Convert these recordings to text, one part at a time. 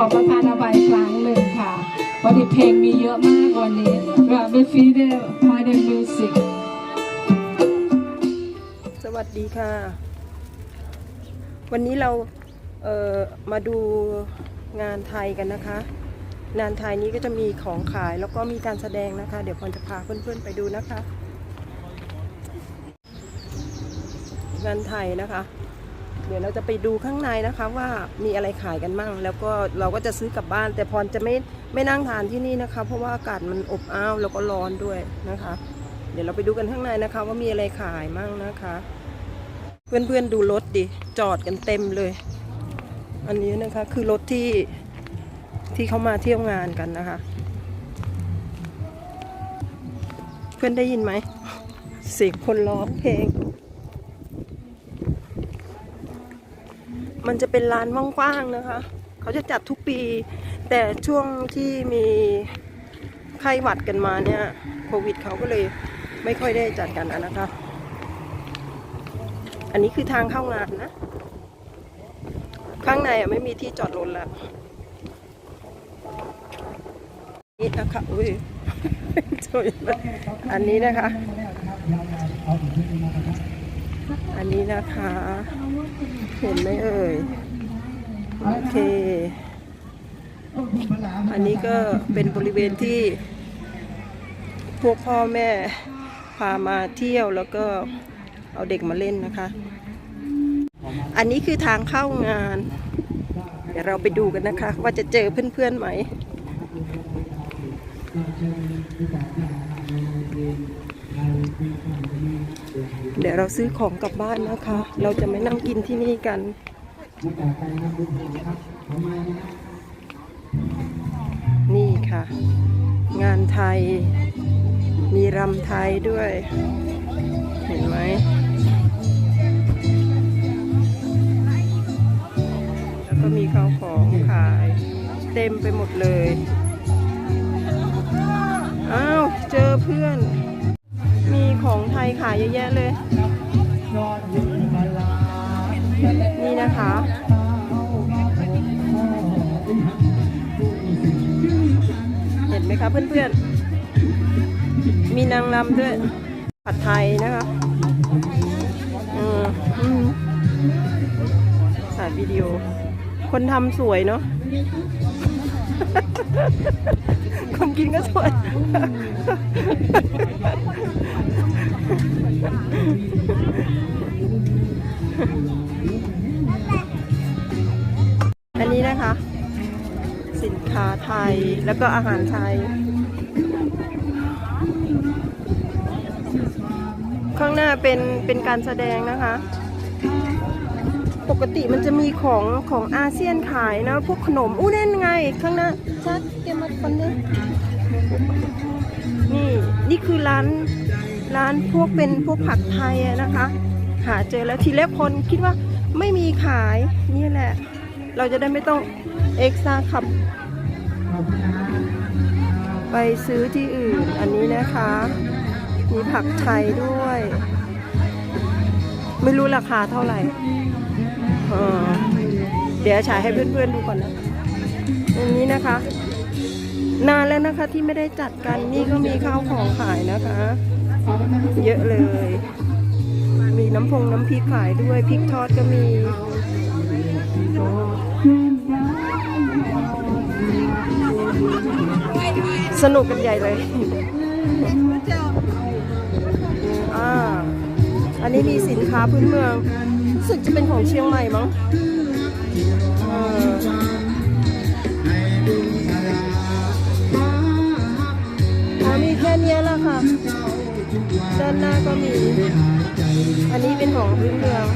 ขอประทานอภัยครั้งหนึ่งค่ะพอดีเพลงมีเยอะมากวันนี้แบบเป็นฟีเดอร์มาเดนมิวสิกสวัสดีค่ะ วันนี้เราเอ่อมาดูงานไทยกันนะคะ งานไทยนี้ก็จะมีของขายแล้วก็มีการแสดงนะคะ เดี๋ยวพรจะพาเพื่อนๆไปดูนะคะ งานไทยนะคะ เดี๋ยวเราจะไปดูข้างในนะคะว่ามีอะไรขายกันมั่งแล้วก็เราก็จะซื้อกลับบ้าน แต่พรจะไม่ไม่นั่งทานที่นี่นะคะ เพราะว่าอากาศมันอบอ้าวแล้วก็ร้อนด้วยนะคะ เดี๋ยวเราไปดูกันข้างในนะคะ ว่ามีอะไรขายมั่งนะคะ เพื่อนๆดูรถดิจอดกันเต็มเลย อันนี้นะคะคือรถที่ที่เขามาเที่ยวงานกันนะคะ เพื่อนได้ยินไหมเสียงคนร้องเพลง มันจะเป็นร้านกว้างๆนะคะ เขาจะจัดทุกปี แต่ช่วงที่มีไข้หวัดกันมาเนี่ยโควิดเขาก็เลยไม่ค่อยได้จัดกันนะคะ อันนี้คือทางเข้างานนะ ข้างในอะไม่มีที่จอดรถแล้วนี่นะคะอุ้ยสวยอันนี้นะคะ อันนี้นะคะ เห็นไหมเอ่ย โอเค อันนี้ก็เป็นบริเวณที่ พวกพ่อแม่พามาเที่ยวแล้วก็เอาเด็กมาเล่นนะคะ อันนี้คือทางเข้างาน เดี๋ยวเราไปดูกันนะคะ ว่าจะเจอเพื่อนๆไหม เดี๋ยวเราซื้อของกลับบ้านนะคะ เราจะไม่นั่งกินที่นี่กันนี่ค่ะ งานไทย มีรำไทยด้วย เห็นไหมแล้วก็มีข้าวของขาย เต็มไปหมดเลย อ้าว เจอเพื่อน มีของไทยขายเยอะแยะเลย นี่นะคะ เห็นไหมคะเพื่อนๆ มีนางรำด้วย ผัดไทยนะคะอืมอืมถ่ายวิดีโอ คนทำสวยเนาะคนกินก็สวย อันนี้นะคะ สินค้าไทยแล้วก็อาหารไทย ข้างหน้าเป็นเป็นการแสดงนะคะ ปกติมันจะมีของของอาเซียนขายนะ พวกขนม อู้นั่นไง ข้างหน้าชัดเกมัดฟันเนี่ยนี่ นี่คือร้าน ร้านพวกเป็นพวกผัดไทยนะคะ หาเจอแล้วทีแรกคนคิดว่าไม่มีขายนี่แหละ เราจะได้ไม่ต้องเอ็กซ์ตร้าขับ ไปซื้อที่อื่นอันนี้นะคะ มีผักไทยด้วย ไม่รู้ราคาเท่าไหร่เออเดี๋ยวฉายให้เพื่อนๆดูก่อนนะอันนี้นะคะ นานแล้วนะคะที่ไม่ได้จัดกันนี่ก็มีข้าวของขายนะคะ เยอะเลย มีน้ำพงน้ำพริกขายด้วยพริกทอดก็มีสนุกกันใหญ่เลยอ่าอันนี้มีสินค้าพื้นเมืองสึกจะเป็นของเชียงใหม่มั้ง มีแค่เนี้ยแหละค่ะ ด้านหน้าก็มี อันนี้เป็นของพื้นเมือง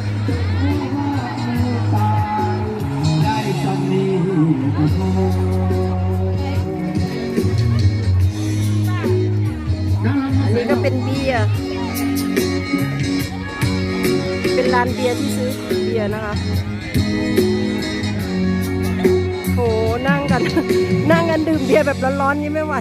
อันนี้ก็เป็นเบียร์ เป็นร้านเบียร์ที่ซื้อเบียร์นะคะโหนั่งกัน นั่งกันดื่มเบียร์แบบร้อนๆนี่ไม่ไหว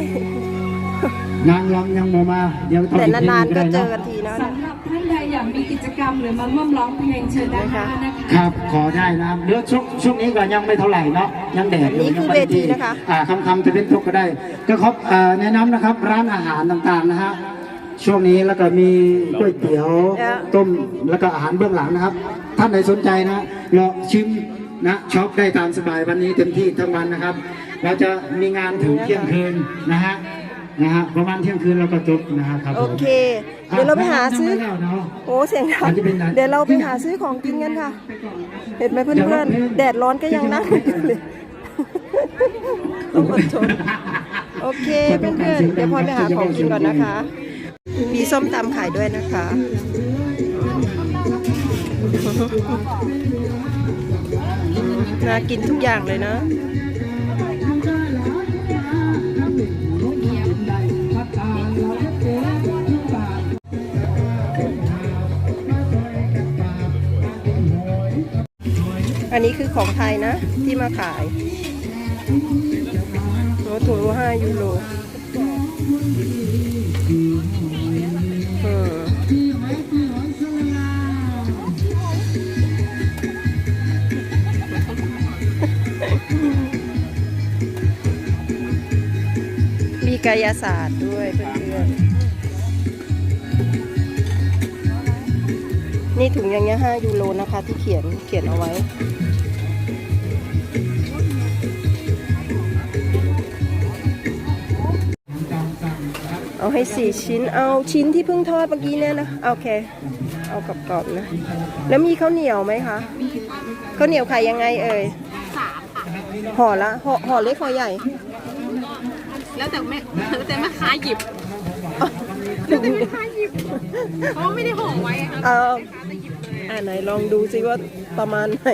นางรำยังโมมาเดี๋ยวทำแต่อีเพลงนานๆก็ได้เจนะอกันทีนะสำหรับท่านใดอยากมีกิจกรรมหรือมาร่วมร้องเพลงเชิญด้านหน้านะคะครับ ขอได้นะครับเดี๋ยวช่วงช่วงนี้ก็ยังไม่เท่าไหร่เนาะยังแดดอยู่นี่คือยังไม่เวทีนะคะอ่าคำคำๆจะเป็นตกก็ได้ ก็ขอบอ่าแนะนำนะครับร้านอาหารต่างๆนะฮะช่วงนี้แล้วก็มีก๋วยเตี๋ยวต้มแล้วก็อาหารเบื้องหลังนะครับ ท่านใดสนใจนะลองชิมนะช็อปได้ตามสบายวันนี้เต็มที่ทั้งวันนะครับ เราจะมีงานถึงเที่ยงคืนนะฮะ นะฮะประมาณเที่ยงคืนเราก็จบนะฮะครับผมโอเค เดี๋ยวเราไปหาซื้อทำไมแล้วเนาะ โอ้เสียงดังมันจะเป็นไรเดี๋ยวเราไปหาซื้อของกินกันค่ะ เห็นไหมเพื่อนๆ แดดร้อนก็ยังนั่งอยู่เลยต้องอดทนโอเคเพื่อนๆ เดี๋ยวพลอยไปหาของกินก่อนนะคะ มีส้มตำขายด้วยนะคะ น่ากินทุกอย่างเลยนะ อันนี้คือของไทยนะ ที่มาขายโอ้ถุงห้ายูโรเออมีกายศาสตร์ด้วยเพื่อนๆนี่ถุงอย่างเงี้ย5ยูโรนะคะที่เขียนเขียนเอาไว้ เอาให้สี่ชิ้น เอาชิ้นที่เพิ่งทอดเมื่อกี้เนี่ยนะ โอเค เอากรอบๆนะ แล้วมีข้าวเหนียวไหมคะข้าวเหนียวขายยังไงเอ่ยสามค่ะห่อละห่อห่อเล็กห่อใหญ่ แล้วแต่แม่แล้วแต่แม่ค้าหยิบแล้วแต่แม่ค้าหยิบเพราะว่าไม่ได้ห่อไว้อะค่ะเอาแม่ค้าจะหยิบเลยอ่าไหนลองดูซิว่าประมาณไหน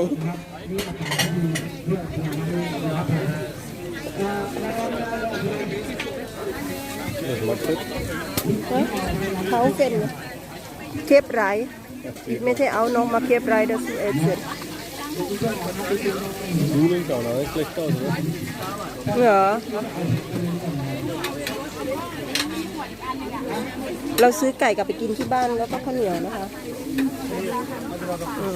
เขาเป็นเคปไรไม่ใช่เอาน้องมาเคปไรเดอร์เอเซน Bedoeling kan nou, ik ligt thuis hoor. เหรอเราซื้อไก่กลับไปกินที่บ้านแล้วก็ข้าวเหนียวนะคะอืม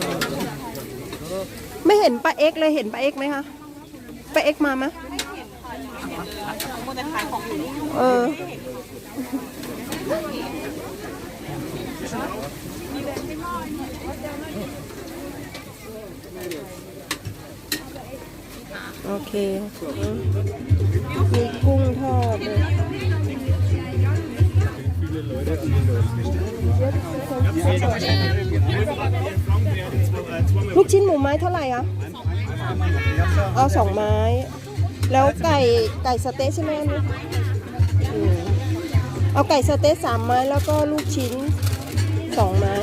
ไม่เห็นป้าเอ็กเลยเห็นป้าเอ็กไหมคะป้าเอ็กมาไหม เออโอเค มีกุ้งทอดเลยลูกชิ้นหมูไม้เท่าไหร่อะเอาสองไม้ แล้วไก่ไก่สะเต๊ะใช่ไหมอันนี้อืมเอาไก่สะเต๊ะสามไม้แล้วก็ลูกชิ้นสองไม้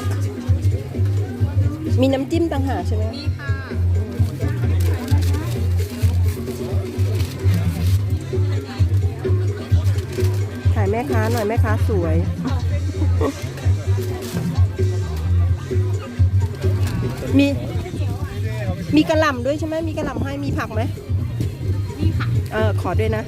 มีน้ำจิ้มต่างหากใช่ไหมนี่ค่ะถ่ายแม่ค้าหน่อยแม่ค้าสวยมีมีกระหล่ำด้วยใช่ไหมมีกระหล่ำให้มีผักไหมนี่ค่ะ เออขอด้วยนะ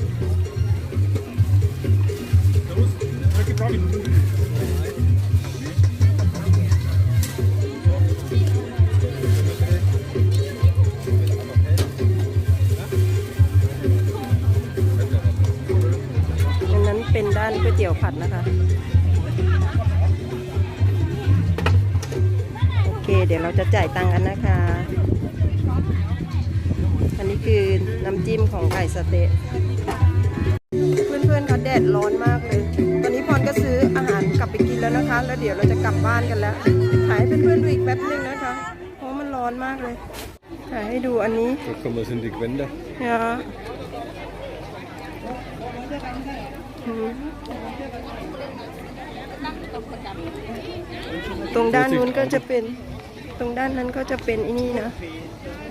อันนั้นเป็นด้านก๋วยเตี๋ยวผัดนะคะ โอเค เดี๋ยวเราจะจ่ายตังค์กันนะคะ อันนี้คือ น้ำจิ้มของไก่สะเต๊ะเพื่อนๆคะแดดร้อนมากเลย ตอนนี้พรก็ซื้ออาหารกลับไปกินแล้วนะคะ แล้วเดี๋ยวเราจะกลับบ้านกันแล้ว ถ่ายให้เพื่อนๆดูอีกแป๊บนึงนะคะ เพราะมันร้อนมากเลย ถ่ายให้ดูอันนี้ Dat komt dus in die Gwende. Ja. อืมตรงด้านนู้นก็จะเป็น ตรงด้านนั้นก็จะเป็นไอ้นี่นะเ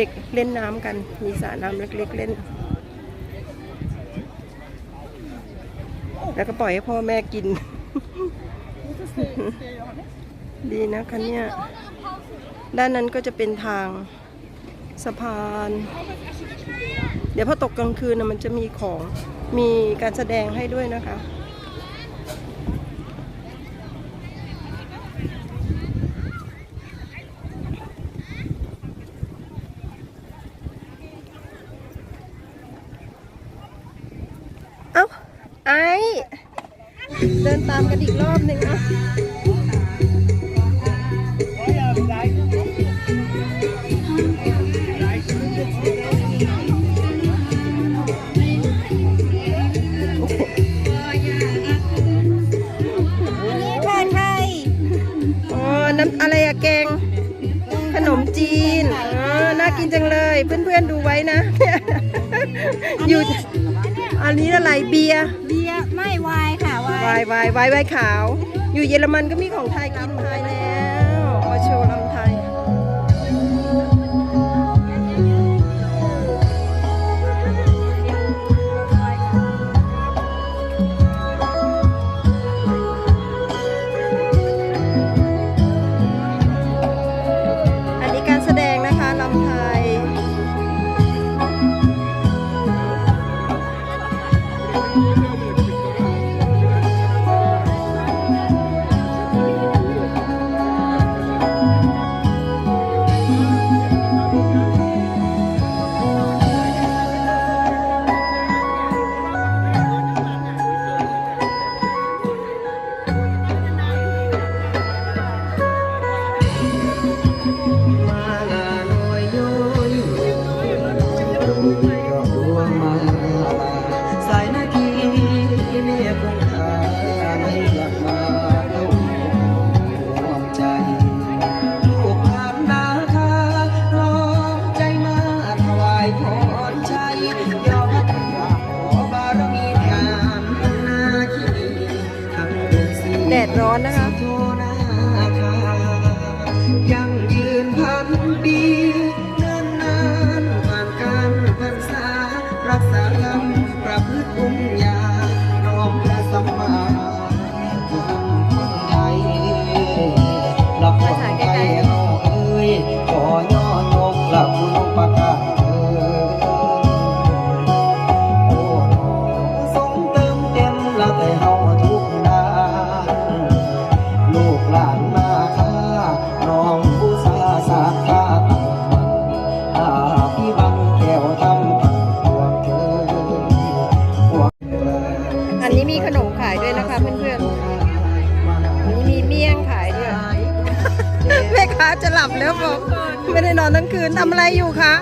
ด็กเล่นน้ำกัน มีสระน้ำเล็กๆเล่น แล้วก็ปล่อยให้พ่อแม่กิน ดีนะคะเนี่ย ด้านนั้นก็จะเป็นทางสะพาน เดี๋ยวพอตกกลางคืนนะมันจะมีของ มีการแสดงให้ด้วยนะคะ โนี่ เดินตามกัน อีกรอบหนึ่งอะไทยไทยอ๋อน้ำอะไรอะแกง ขนมจีนอ๋อน่ากินจังเลย เพื่อนๆดูไว้นะ อยู่ อันนี้อะไรเบียร์ ไว้ไว้ขาว อยู่เยอรมันก็มีของไทยกินไทยแล้ว แมีขนมขายด้วยนะคะเพื่อนๆอันนี้มีเมี่ยงขายด้วยแม่ค้าจะหลับแล้วบอกไม่ได้นอนทั้งคืนทำอะไรอยู่คะ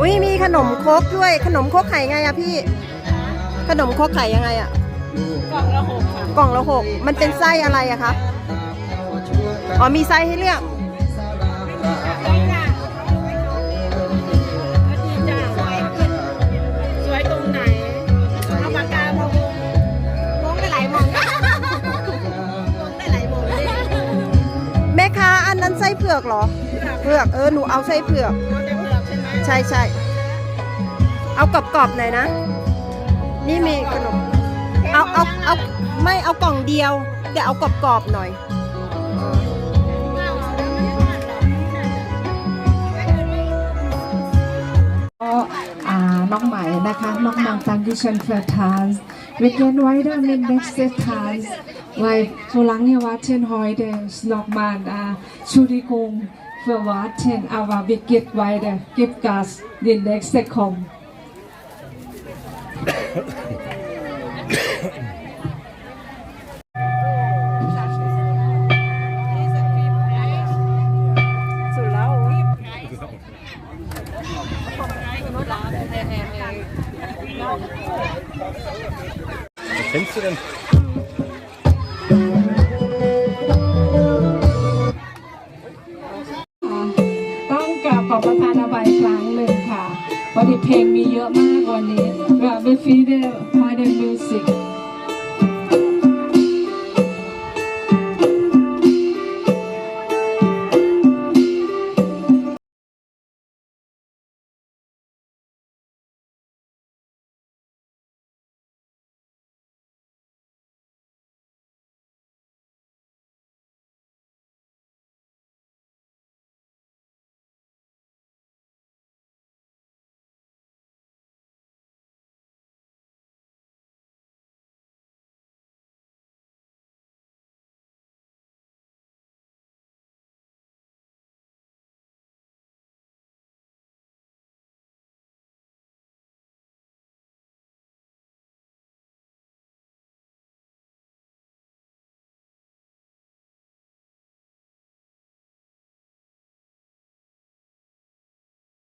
อุ้ยมีขนมครกด้วยขนมครกขายไงอะพี่ ขนมครกขายยังไงอะ กล่องละหกค่ะกล่องละหกมันเป็นไส้อะไรอะคะอ๋อมีไส้ให้เลือกนี่ค่ะก็ดีจ้าสวยขึ้นสวยตรงไหนเอาปากกามาวงวงได้หลายมองวงได้หลายมองเลยแม่ค้าอันนั้นไส้เผือกเหรอ เผือกเออหนูเอาไส้เผือกเอาแต่เปลือกใช่ไหมใช่ใช่เอากรอบๆหน่อยนะ นี่มีขนม เอาเอาเอาไม่เอากล่องเดียว แต่เอากรอบๆหน่อยน้องใหม่นะคะน้องมังตังดิฉันเฟอร์ทานวิกเกนไวเดอร์มินเด็กเซทานไวฟูลังเนี่ยวัดเชนฮอยเดอร์สนอกมานอาชูริกงเฟอร์วัดเชนอาวาวิกเกตไวเดอร์กิฟกัสดินเด็กเซคอม ค่ะพอดีเ